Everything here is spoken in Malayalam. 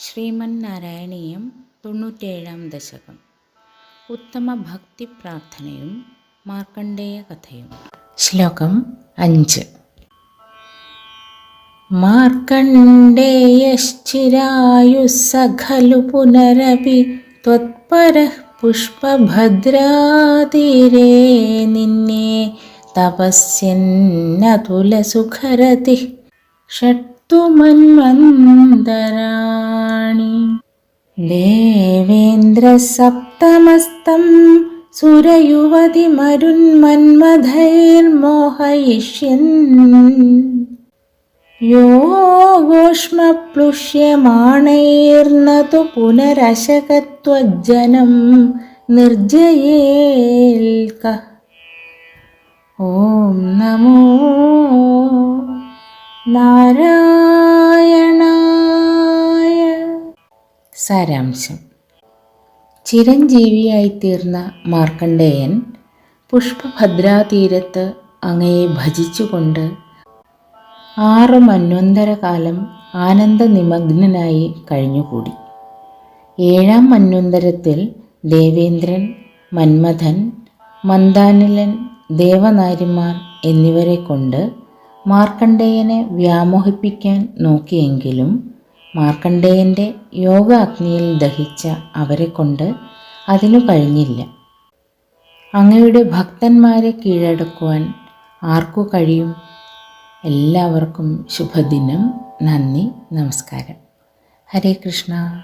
ശ്രീമന്നാരായണീയം തൊണ്ണൂറ്റേഴാം ദശകം. ഉത്തമ ഭക്തി പ്രാർത്ഥനയും മാർക്കണ്ഡേയ കഥയും. ശ്ലോകം അഞ്ച്. മാർക്കണ്ഡേയശ്ചിരായുസ്സഖലു പുനരപി ത്വത്പരഃ പുഷ്പഭദ്രാതീരേ നിന്നെ തപസ്യന്നതുലസുഖരതി ഷട്ടു മന്വന്തരാണി ദേവേന്ദ്രസപ്തമസ്തം സുരയുവതി മരുന്മന്മഥൈർമോഹയിഷ്യൻ യോഗോഷ്മപ്ലുഷ്യമാണൈർനതു പുനരശകത്വജ്ജനം നിർജയേൽക്ക. ഓം നമോ നാരായണായ. സാരാംശം. ചിരഞ്ജീവിയായിത്തീർന്ന മാർക്കണ്ഡേയൻ പുഷ്പഭദ്രാതീരത്ത് അങ്ങയെ ഭജിച്ചുകൊണ്ട് ആറ് മന്വന്തര കാലം ആനന്ദനിമഗ്നനായി കഴിഞ്ഞുകൂടി. ഏഴാം മന്വന്തരത്തിൽ ദേവേന്ദ്രൻ മന്മഥൻ മന്ദാനിലൻ ദേവനാരിമാർ എന്നിവരെ കൊണ്ട് മാർക്കണ്ഡേയനെ വ്യാമോഹിപ്പിക്കാൻ നോക്കിയെങ്കിലും മാർക്കണ്ഡേയന്റെ യോഗ അഗ്നിയിൽ ദഹിച്ച അവരെ കൊണ്ട് അതിനു കഴിഞ്ഞില്ല. അങ്ങയുടെ ഭക്തന്മാരെ കീഴടക്കുവാൻ ആർക്കു കഴിയും? എല്ലാവർക്കും ശുഭദിനം. നന്ദി. നമസ്കാരം. ഹരേ കൃഷ്ണ.